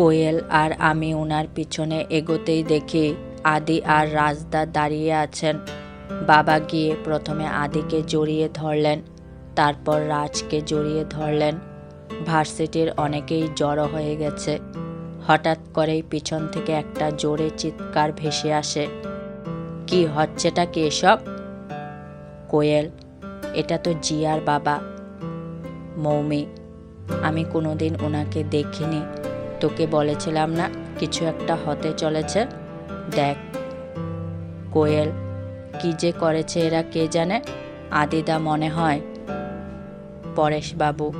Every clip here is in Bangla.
কোয়েল আর আমি ওনার পিছনে এগোতেই দেখি আদি আর রাজদা দাঁড়িয়ে আছেন। বাবা গিয়ে প্রথমে আদিকে জড়িয়ে ধরলেন, তারপর রাজকে জড়িয়ে ধরলেন। ভার্সিটির অনেকেই জড়ো হয়ে গেছে। হঠাৎ করেই পিছন থেকে একটা জোরে চিৎকার ভেসে আসে। কি হচ্ছেটা কি এসব? কোয়েল, এটা তো জিয়ার বাবা। মৌমি, আমি কোনোদিন ওনাকে দেখিনি। তোকে বলেছিলাম না, কিছু একটা হতে চলেছে। দেখ, কোয়েল, কি যে করেছে এরা কে জানে? আদিদা মনে হয়, পরেশবাবু।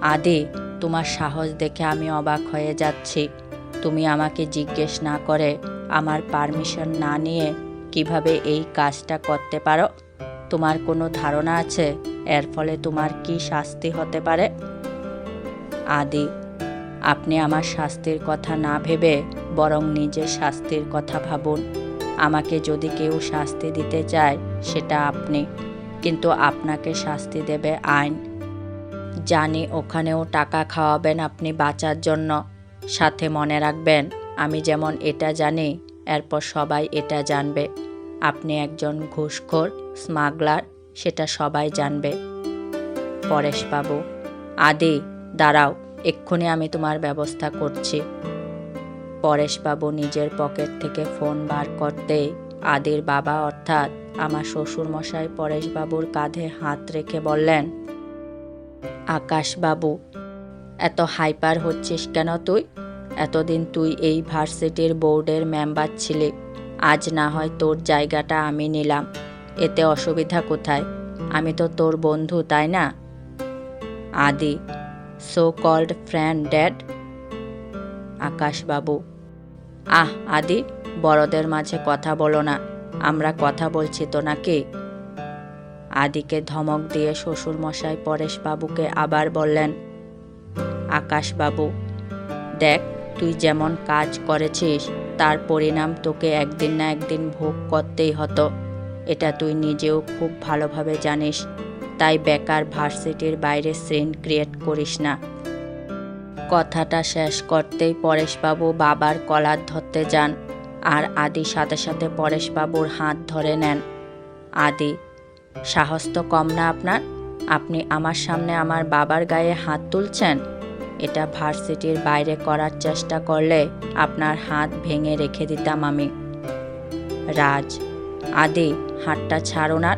আদি, তোমার সাহস দেখে আমি অবাক হয়ে যাচ্ছি। তুমি আমাকে জিজ্ঞেস না করে আমার পারমিশন না নিয়ে কীভাবে এই কাজটা করতে পারো? তোমার কোনো ধারণা আছে? এর ফলে তোমার কি শাস্তি হতে পারে? আদি আপনি আমার শাস্তির কথা না ভেবে বরং নিজের শাস্তির কথা ভাবুন। আমাকে যদি কেউ শাস্তি দিতে চায়, সেটা আপনি। কিন্তু আপনাকে শাস্তি দেবে আইন। জানি ওখানেও টাকা খাওয়াবেন আপনি বাঁচার জন্য। সাথে মনে রাখবেন, আমি যেমন এটা জানি, এরপর সবাই এটা জানবে। আপনি একজন ঘুষখোর, স্মাগলার, সেটা সবাই জানবে। পরেশবাবু, আদি, দাঁড়াও। এক্ষুনি আমি তোমার ব্যবস্থা করছি। পরেশবাবু নিজের পকেট থেকে ফোন বার করতে আদির বাবা অর্থাৎ আমার শ্বশুরমশাই পরেশবাবুর কাঁধে হাত রেখে বললেন, আকাশবাবু, এত হাইপার হচ্ছিস কেন তুই? এতদিন তুই এই ভার্সিটির বোর্ডের মেম্বার ছিলি। আজ না হয় তোর জায়গাটা আমি নিলাম। এতে অসুবিধা কোথায়? আমি তো তোর বন্ধু, তাই না? Adi so called friend dad আকাশবাবু আহ, আদি, বড়দের মাঝে কথা বলো না, আমরা কথা বলছি তো নাকি? আদিকে ধমক দিয়ে শ্বশুরমশাই পরেশবাবুকে আবার বললেন, আকাশবাবু, দেখ, তুই যেমন কাজ করেছিস, তার পরিণাম তোকে একদিন না একদিন ভোগ করতেই হতো। এটা তুই নিজেও খুব ভালোভাবে জানিস। তাই বেকার ভার্সিটির বাইরে সিন ক্রিয়েট করিস না। কথাটা শেষ করতেই পরেশবাবু বাবার কলার ধরতে যান আর আদি সাথে সাথে পরেশবাবুর হাত ধরে নেন। আদি, সাহস তো কম না আপনার? আপনি আমার সামনে আমার বাবার গায়ে হাত তুলছেন? এটা ভার্সিটির বাইরে করার চেষ্টা করলে আপনার হাত ভেঙে রেখে দিতাম আমি। রাজ, আদি, হাতটা ছাড়ুন আর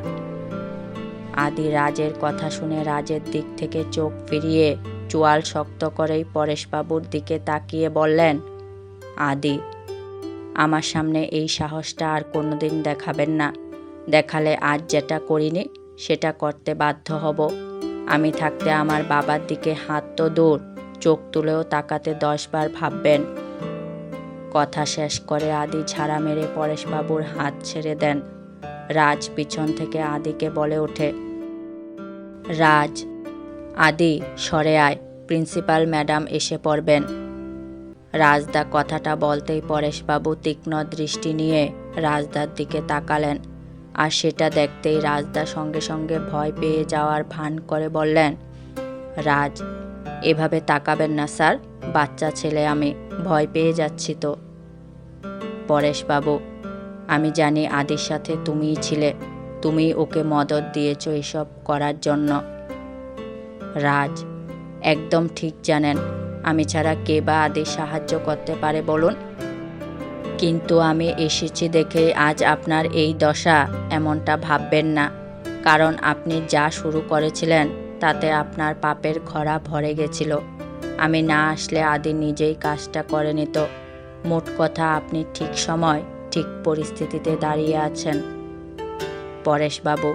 আদি রাজের কথা শুনে রাজের দিক থেকে চোখ ফিরিয়ে চোয়াল শক্ত করেই পরেশবাবুর দিকে তাকিয়ে বললেন, আদি, আমার সামনে এই সাহসটা আর কোনোদিন দেখাবেন না। দেখালে আজ যেটা করিনি, সেটা করতে বাধ্য হব। আমি থাকতে আমার বাবার দিকে হাত তো দূর, চোখ তুলেও তাকাতে দশবার ভাববেন। কথা শেষ করে আদি ঝাড়া মেরে পরেশবাবুর হাত ছেড়ে দেন। রাজ পিছন থেকে আদিকে বলে ওঠে, রাজ, আদি, সরে আয়। প্রিন্সিপাল ম্যাডাম এসে পড়বেন রাজদা কথাটা বলতেই পরেশবাবু তীক্ষ্ণ দৃষ্টি নিয়ে রাজদার দিকে তাকালেন আর সেটা দেখতেই রাজদা সঙ্গে সঙ্গে ভয় পেয়ে যাওয়ার ভান করে বললেন, রাজ, এভাবে তাকাবেন না স্যার, বাচ্চা ছেলে আমি, ভয় পেয়ে যাচ্ছি তো পরেশবাবু আমি জানি আদির সাথে তুমিই ছিলে। তুমি ওকে মদত দিয়েছ এসব করার জন্য। রাজ, একদম ঠিক জানেন, আমি ছাড়া কে বা আদির সাহায্য করতে পারে বলুন? কিন্তু আমি এসেছি দেখে আজ আপনার এই দশা এমনটা ভাববেন না। কারণ আপনি যা শুরু করেছিলেন, তাতে আপনার পাপের খরা ভরে গেছিল। আমি না আসলে আদি নিজেই কাজটা করে নিত। মোট কথা আপনি ঠিক সময় ঠিক পরিস্থিতিতে দাঁড়িয়ে আছেন। পরেশবাবু,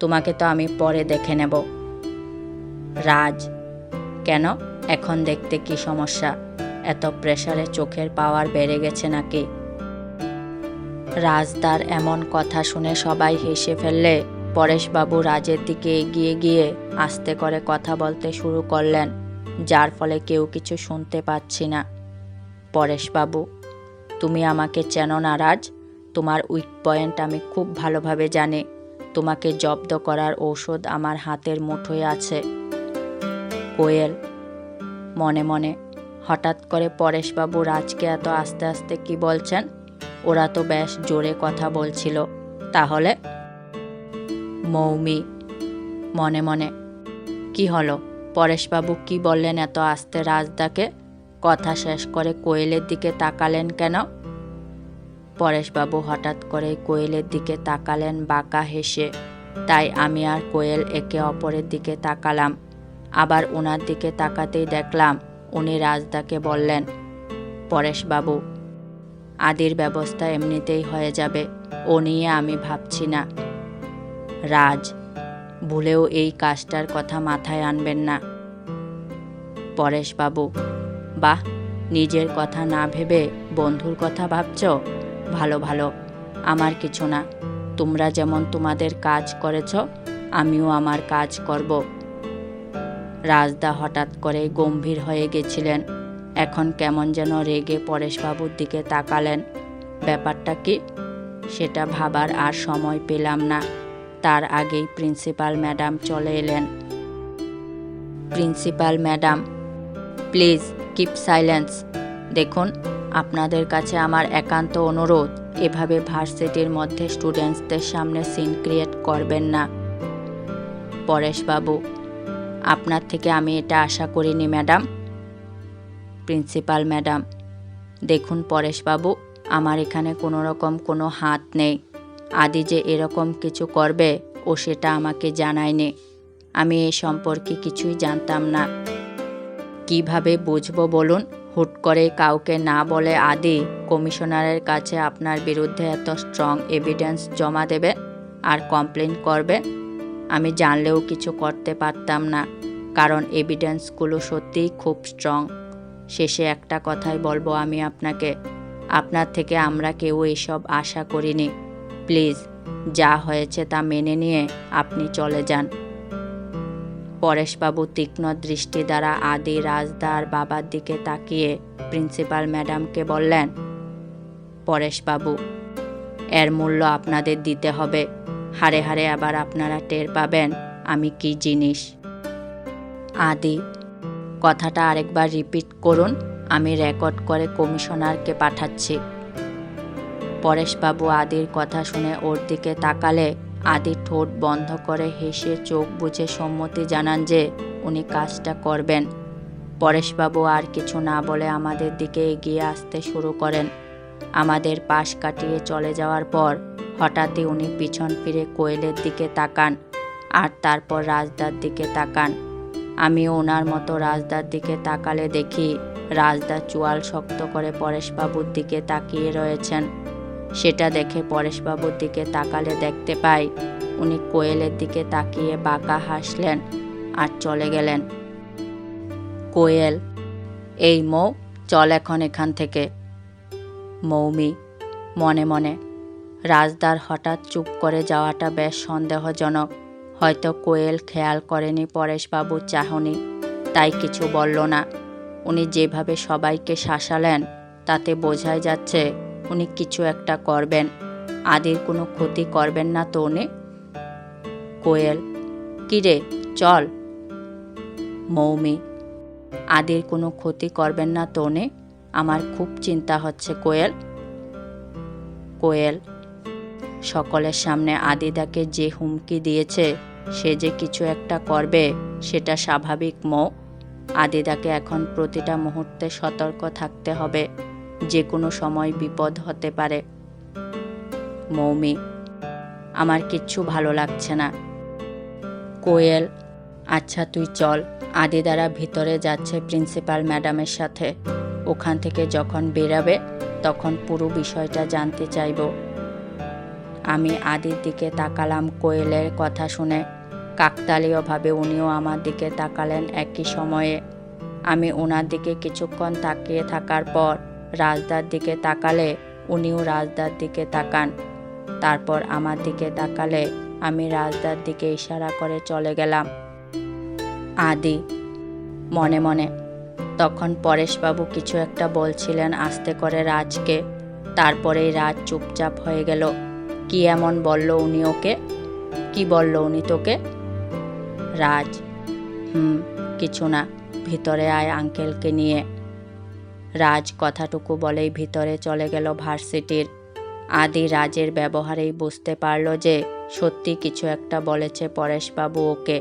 তোমাকে তো আমি পরে দেখে নেব। রাজ, কেন? এখন দেখতে কি সমস্যা? এত প্রেসারে চোখের পাওয়ার বেড়ে গেছে নাকি? রাজদার এমন কথা শুনে সবাই হেসে ফেললে পরেশবাবু রাজের দিকে এগিয়ে গিয়ে আস্তে করে কথা বলতে শুরু করলেন, যার ফলে কেউ কিছু শুনতে পাচ্ছি না। পরেশবাবু তুমি আমাকে চেনো না রাজ তোমার উইক পয়েন্ট আমি খুব ভালোভাবে জানি। তোমাকে জব্দ করার ঔষধ আমার হাতের মুঠোয় আছে। কোয়েল, মনে মনে, হঠাৎ করে পরেশবাবু রাজকে এত আস্তে আস্তে কি বলছেন? ওরা তো বেশ জোরে কথা বলছিল। তাহলে? মৌমি, মনে মনে, কি হলো? পরেশবাবু কি বললেন এত আস্তে রাজদাকে? কথা শেষ করে কোয়েলের দিকে তাকালেন কেন? পরেশবাবু হঠাৎ করে কোয়েলের দিকে তাকালেন বাঁকা হেসে। তাই আমি আর কোয়েল একে অপরের দিকে তাকালাম। আবার ওনার দিকে তাকাতেই দেখলাম উনি রাজদাকে বললেন, পরেশবাবু, আদির ব্যবস্থা এমনিতেই হয়ে যাবে। ও নিয়ে আমি ভাবছি না। রাজ, ভুলেও এই কাজটার কথা মাথায় আনবেন না। পরেশবাবু বাহ, নিজের কথা না ভেবে বন্ধুর কথা ভাবছ? ভালো ভালো, আমার কিছু না। তোমরা যেমন তোমাদের কাজ করেছ, আমিও আমার কাজ করব। রাজদা হঠাৎ করে গম্ভীর হয়ে গেছিলেন। এখন কেমন যেন রেগে পরেশবাবুর দিকে তাকালেন। ব্যাপারটা কি? সেটা ভাবার আর সময় পেলাম না। তার আগেই প্রিন্সিপাল ম্যাডাম চলে এলেন। Principal madam, please keep silence দেখুন, আপনাদের কাছে আমার একান্ত অনুরোধ, এভাবে ভার্সিটির মধ্যে স্টুডেন্টসদের সামনে সিন ক্রিয়েট করবেন না। পরেশবাবু, আপনার থেকে আমি এটা আশা করিনি, ম্যাডাম। প্রিন্সিপাল ম্যাডাম, দেখুন পরেশবাবু, আমার এখানে কোনো রকম কোনো হাত নেই। আদি যে এরকম কিছু করবে, ও সেটা আমাকে জানায়নি। আমি এ সম্পর্কে কিছুই জানতাম না। কীভাবে বুঝব বলুন? হুট করে কাউকে না বলে আদি কমিশনারের কাছে আপনার বিরুদ্ধে এত স্ট্রং এভিডেন্স জমা দেবে আর কমপ্লেন করবে? আমি জানলেও কিছু করতে পারতাম না, কারণ এভিডেন্সগুলো সত্যিই খুব স্ট্রং শেষে একটা কথাই বলব আমি আপনাকে। আপনার থেকে আমরা কেউ এসব আশা করিনি। প্লিজ, যা হয়েছে তা মেনে নিয়ে আপনি চলে যান। পরেশবাবু তীক্ষ্ণ দৃষ্টি দ্বারা আদি রাজদার বাবার দিকে তাকিয়ে প্রিন্সিপাল ম্যাডামকে বললেন পরেশবাবু এর মূল্য আপনাদের দিতে হবে। হারে হারে আবার আপনারা টের পাবেন আমি কি জিনিস। আদি, কথাটা আরেকবার রিপিট করুন, আমি রেকর্ড করে কমিশনারকে পাঠাচ্ছি। পরেশবাবু আদির কথা শুনে ওর দিকে তাকালে আদি ঠোঁট বন্ধ করে হেসে চোখ বুঝে সম্মতি জানান যে উনি কাজটা করবেন। পরেশবাবু আর কিছু না বলে আমাদের দিকে এগিয়ে আসতে শুরু করেন। আমাদের পাশ কাটিয়ে চলে যাওয়ার পর হঠাৎই উনি পিছন ফিরে কোয়েলের দিকে তাকান আর তারপর রাজদার দিকে তাকান। আমি ওনার মতো রাজদার দিকে তাকালে দেখি রাজদা চুয়াল শক্ত করে পরেশবাবুর দিকে তাকিয়ে রয়েছেন। সেটা দেখে পরেশবাবুর দিকে তাকালে দেখতে পাই। উনি কোয়েলের দিকে তাকিয়ে বাঁকা হাসলেন আর চলে গেলেন। কোয়েল, এই মৌ, চল এখন এখান থেকে। মৌমি, মনে মনে, রাজদার হঠাৎ চুপ করে যাওয়াটা বেশ সন্দেহজনক। হয়তো কোয়েল খেয়াল করেনি পরেশবাবুর চাহনি, তাই কিছু বলল না। উনি যেভাবে সবাইকে শাসালেন, তাতে বোঝাই যাচ্ছে উনি কিছু একটা করবেন। আদির কোনো ক্ষতি করবেন না তো উনি। কোয়েল, কিরে, চল। মৌমি, আদির কোনো ক্ষতি করবেন না তো উনি? আমার খুব চিন্তা হচ্ছে কোয়েল। কোয়েল, সকলের সামনে আদিদাকে যে হুমকি দিয়েছে, সে যে কিছু একটা করবে, সেটা স্বাভাবিক, মৌ। আদিদাকে এখন প্রতিটা মুহূর্তে সতর্ক থাকতে হবে। যে কোনো সময় বিপদ হতে পারে। মৌমি, আমার কিচ্ছু ভালো লাগছে না। কোয়েল আচ্ছা তুই চল। আদি দ্বারা ভিতরে যাচ্ছে প্রিন্সিপাল ম্যাডামের সাথে। ওখান থেকে যখন বেরাবে, তখন পুরো বিষয়টা জানতে চাইব। আমি আদির দিকে তাকালাম কোয়েলের কথা শুনে। কাকতালীয়ভাবে উনিও আমার দিকে তাকালেন একই সময়ে। আমি ওনার দিকে কিছুক্ষণ তাকিয়ে থাকার পর রাজদার দিকে তাকালে উনিও রাজদার দিকে তাকান। তারপর আমার দিকে তাকালে আমি রাজদার দিকে ইশারা করে চলে গেলাম। আদি, মনে মনে। তখন পরেশবাবু কিছু একটা বলছিলেন আস্তে করে রাজকে। তারপরেই রাজ চুপচাপ হয়ে গেল। কি এমন বলল উনি ওকে? কি বলল উনি তোকে? রাজ, হুম, কিছু না, ভিতরে আয় আঙ্কেলকে নিয়ে। রাজ কথাটুকু বলেই ভিতরে চলে গেল ভার্সিটির। আদি রাজের ব্যবহারেই বুঝতে পারল যে সত্যি কিছু একটা বলেছে পরেশবাবু ওকে।